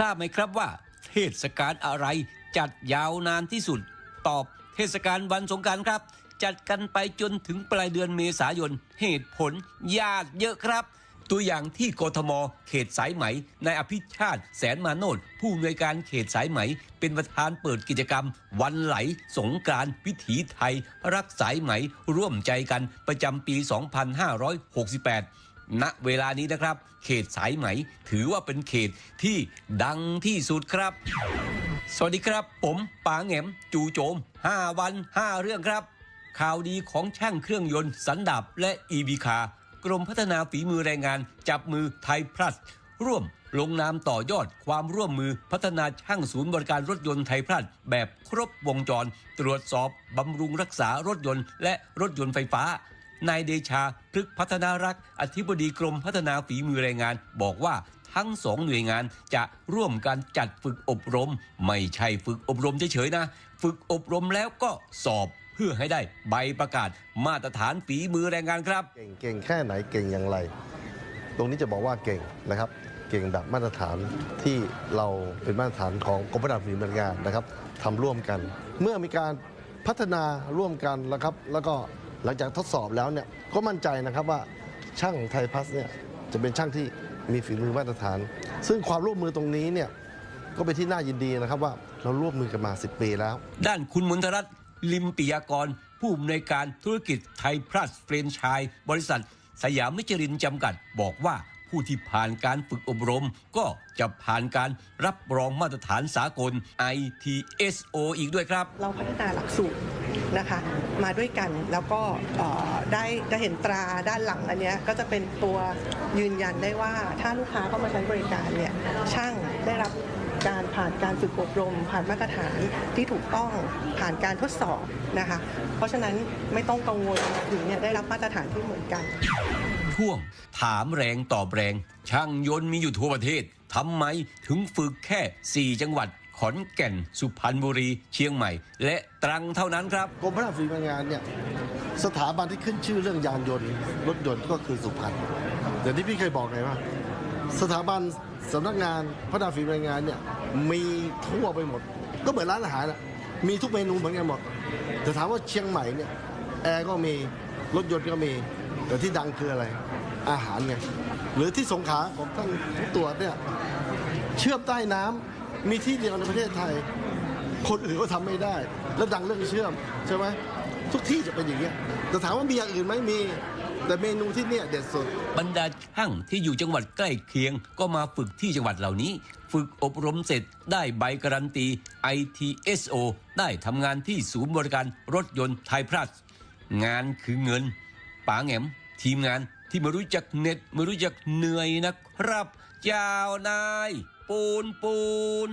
ทราบไหมครับว่า เทศกาลอะไรจัดยาวนานที่สุด ตอบเทศกาลวันสงการครับ จัดกันไปจนถึงปลายเดือนเมษายน เหตุผลญาติเยอะครับ ตัวอย่างที่กทม เขตสายไหมนายอภิชาติ แสนมาโนดผู้อำนวยการเขตสายไหม เป็นประธานเปิดกิจกรรม วันไหลสงกานต์วิถีไทย รักสายไหมร่วมใจกันประจำปี 2568 ณเวลานี้นะครับ เขตสายไหม ถือว่าเป็นเขตที่ดังที่สุดครับ สวัสดีครับ ผมป๋าแหงมจูโจม 5 วัน 5 เรื่องครับ ข่าวดีของช่างเครื่องยนต์สันดับและอีบีคากรมพัฒนาฝีมือแรงงานจับมือไทยพลัสร่วมลงนามต่อยอดความร่วมมือพัฒนาช่างศูนย์บริการรถยนต์ไทยพลัสแบบครบวงจร ตรวจสอบบำรุงรักษารถยนต์ และรถยนต์ไฟฟ้า นายเดชาพฤกษพัฒนารักษ์อธิบดีกรมพัฒนาฝีมือแรงงาน บอกว่าทั้งสองหน่วยงานจะร่วมกันจัดฝึกอบรม ไม่ใช่ฝึกอบรมเฉยๆนะ ฝึกอบรมแล้วก็สอบเพื่อให้ได้ใบประกาศมาตรฐานฝีมือแรงงานครับ เก่งเก่งแค่ไหนเก่งอย่างไร ตรงนี้จะบอกว่าเก่งนะครับ เก่งแบบมาตรฐานที่เราเป็นมาตรฐานของกรมพัฒนาฝีมือแรงงานนะครับทำร่วมกัน เมื่อมีการพัฒนาร่วมกันแล้วครับแล้วก็ หลังจากทดสอบแล้วเนี่ยก็มั่นใจนะครับว่าช่างไทยพัสเนี่ยจะเป็นช่างที่มีฝีมือมาตรฐาน ซึ่งความร่วมมือตรงนี้เนี่ยก็เป็นที่น่ายินดีนะครับว่าเราร่วมมือกันมา 10 ปีแล้ว ด้านคุณมนทรัตน์ลิมปิยากร ผู้อำนวยการธุรกิจไทยพลัสเฟรนไชส์บริษัท สยามมิชลินจำกัดบอกว่า ผู้ที่ผ่านการฝึกอบรม ก็จะผ่านการรับรองมาตรฐานสากล ITSO อีกด้วยครับ เราพัฒนาหลักสูตรนะคะมาด้วยกันแล้วก็ได้จะเห็นตราด้านหลังอันนี้ก็จะเป็นตัวยืนยันได้ว่าถ้าลูกค้าเข้ามาใช้บริการเนี่ยช่างได้รับ การผ่านการฝึกอบรม ผ่านมาตรฐานที่ถูกต้องผ่านการทดสอบนะคะ เพราะฉะนั้นไม่ต้องกังวลถึงเนี่ยได้รับมาตรฐานที่เหมือนกันช่วงถามแรงตอบแรง ช่างยนต์มีอยู่ทั่วประเทศทำไมถึงฝึกแค่ 4 จังหวัดขอนแก่น สุพรรณบุรี เชียงใหม่ และตรังเท่านั้นครับกรมพัฒนาฝีมือแรงงานเนี่ยสถาบันที่ขึ้นชื่อเรื่องยานยนต์ รถยนต์ก็คือสุพรรณอย่างที่พี่เคยบอกไงว่าสถาบัน สำนักงานพัฒนาฝีมืองานเนี่ยมีทั่วไปหมด ก็เหมือนร้านอาหารอะมีทุกเมนูเหมือนกันหมด แต่ถามว่าเชียงใหม่เนี่ยแอร์ก็มีรถยนต์ก็มี แต่ที่ดังคืออะไร อาหารไง หรือที่สงขลาของท่านผู้ตรวจเนี่ยเชื่อมใต้น้ำมีที่เดียวในประเทศไทย คนอื่นก็ทำไม่ได้ แล้วดังเรื่องเชื่อมใช่ไหมทุกที่จะเป็นอย่างเงี้ยแต่ถามว่ามีอย่างอื่นไหมมี แต่เมนูที่เนี่ยเด็ดสุด บรรดาช่างที่อยู่จังหวัดใกล้เคียง ก็มาฝึกที่จังหวัดเหล่านี้ ฝึกอบรมเสร็จได้ใบการันตี ITSO ได้ทำงานที่ศูนย์บริการรถยนต์ไทยพลัสงานคือเงินป๋าแหงม ทีมงานที่ไม่รู้จักเน็ดไม่รู้จักเหนื่อยนะครับ เจ้านาย ปูนปูน